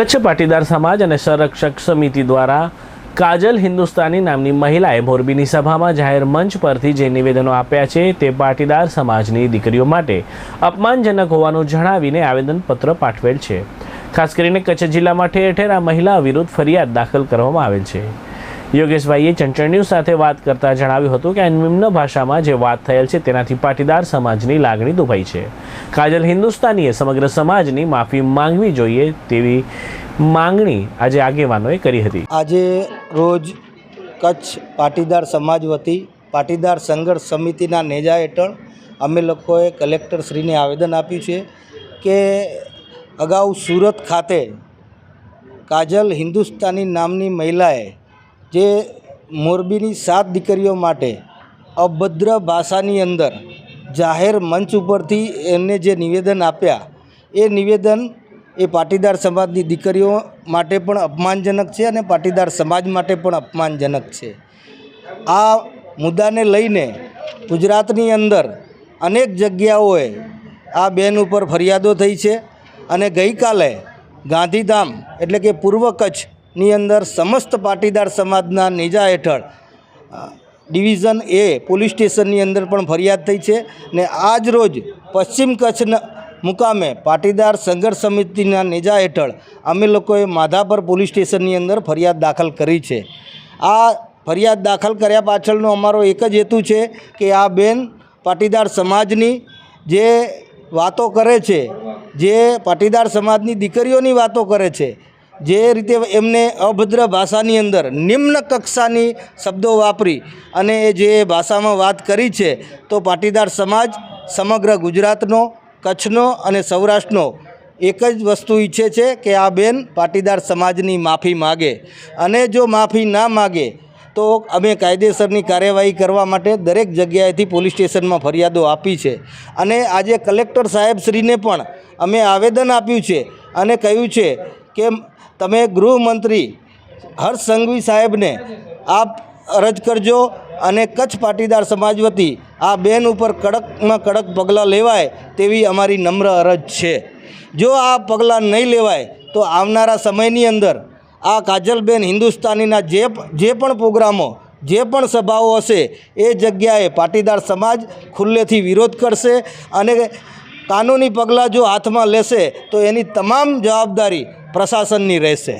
કચ્છ પાટીદાર સમાજ અને સંરક્ષક સમિતિ દ્વારા કાજલ હિન્દુસ્તાની નામની મહિલાએ મોરબીની સભામાં જાહેર મંચ પરથી જે નિવેદનો આપ્યા છે તે પાટીદાર સમાજની દીકરીઓ માટે અપમાનજનક હોવાનું જણાવીને આવેદનપત્ર પાઠવેલ છે. ખાસ કરીને કચ્છ જિલ્લામાં ઠેર ઠેર આ મહિલા વિરુદ્ધ ફરિયાદ દાખલ કરવામાં આવેલ છે. યોગેશભાઈએ ચંચળ ન્યૂઝ સાથે વાત કરતા જણાવ્યું હતું કે નિમ્ન ભાષામાં જે વાત થયેલ છે તેનાથી પાટીદાર સમાજની લાગણી દુભાઈ છે. કાજલ હિન્દુસ્તાનીએ સમગ્ર સમાજની માફી માંગવી જોઈએ તેવી માંગણી આજે આગેવાનોએ કરી હતી. આજે રોજ કચ્છ પાટીદાર સમાજ વતી પાટીદાર સંઘર્ષ સમિતિના નેજા હેઠળ અમે લોકોએ કલેક્ટરશ્રીને આવેદન આપ્યું છે કે અગાઉ સુરત ખાતે કાજલ હિન્દુસ્તાની નામની મહિલાએ જે મોરબીની સાત દીકરીઓ માટે અભદ્ર ભાષાની અંદર જાહેર મંચ ઉપરથી એમને જે નિવેદન આપ્યા, એ નિવેદન એ પાટીદાર સમાજની દીકરીઓ માટે પણ અપમાનજનક છે અને પાટીદાર સમાજ માટે પણ અપમાનજનક છે. આ મુદ્દાને લઈને ગુજરાતની અંદર અનેક જગ્યાઓએ આ બેન ઉપર ફરિયાદો થઈ છે અને ગઈકાલે ગાંધીધામ એટલે કે પૂર્વ કચ્છની અંદર સમસ્ત પાટીદાર સમાજના નેજા હેઠળ ડિવિઝન એ પોલીસ સ્ટેશનની અંદર પણ ફરિયાદ થઈ છે ને આજ રોજ પશ્ચિમ કચ્છના મુકામે પાટીદાર સંઘર્ષ સમિતિના નેજા હેઠળ અમે લોકોએ માધાપર પોલીસ સ્ટેશનની અંદર ફરિયાદ દાખલ કરી છે. આ ફરિયાદ દાખલ કર્યા પાછળનો અમારો એક જ હેતુ છે કે આ બેન પાટીદાર સમાજની જે વાતો કરે છે, જે પાટીદાર સમાજની દીકરીઓની વાતો કરે છે જે રીતે એમને અભદ્ર ભાષાની અંદર નિમ્ન કક્ષાની શબ્દો વાપરી અને એ જે ભાષામાં વાત કરી છે, તો પાટીદાર સમાજ સમગ્ર ગુજરાતનો, કચ્છનો અને સૌરાષ્ટ્રનો એક જ વસ્તુ ઈચ્છે છે કે આ બેન પાટીદાર સમાજની માફી માગે. અને જો માફી ના માગે, તો અમે કાયદેસરની કાર્યવાહી કરવા માટે દરેક જગ્યાએથી પોલીસ સ્ટેશનમાં ફરિયાદો આપી છે. અને આજે કલેક્ટર સાહેબશ્રીને પણ અમે આવેદન આપ્યું છે અને કહ્યું છે કે તમે ગૃહમંત્રી હર્ષ સંઘવી સાહેબને આપ અરજ કરજો અને કચ્છ પાટીદાર સમાજ વતી આ બેન ઉપર કડકમાં કડક પગલાં લેવાય તેવી અમારી નમ્ર અરજ છે. જો આ પગલાં નહીં લેવાય તો આવનારા સમયની અંદર આ કાજલબેન હિન્દુસ્તાનીના જે જે પણ પ્રોગ્રામો, જે પણ સભાઓ હશે એ જગ્યાએ પાટીદાર સમાજ ખુલ્લેથી વિરોધ કરશે અને કાનૂની પગલાં જો હાથમાં લેશે તો એની તમામ જવાબદારી પ્રશાસનની રહેશે.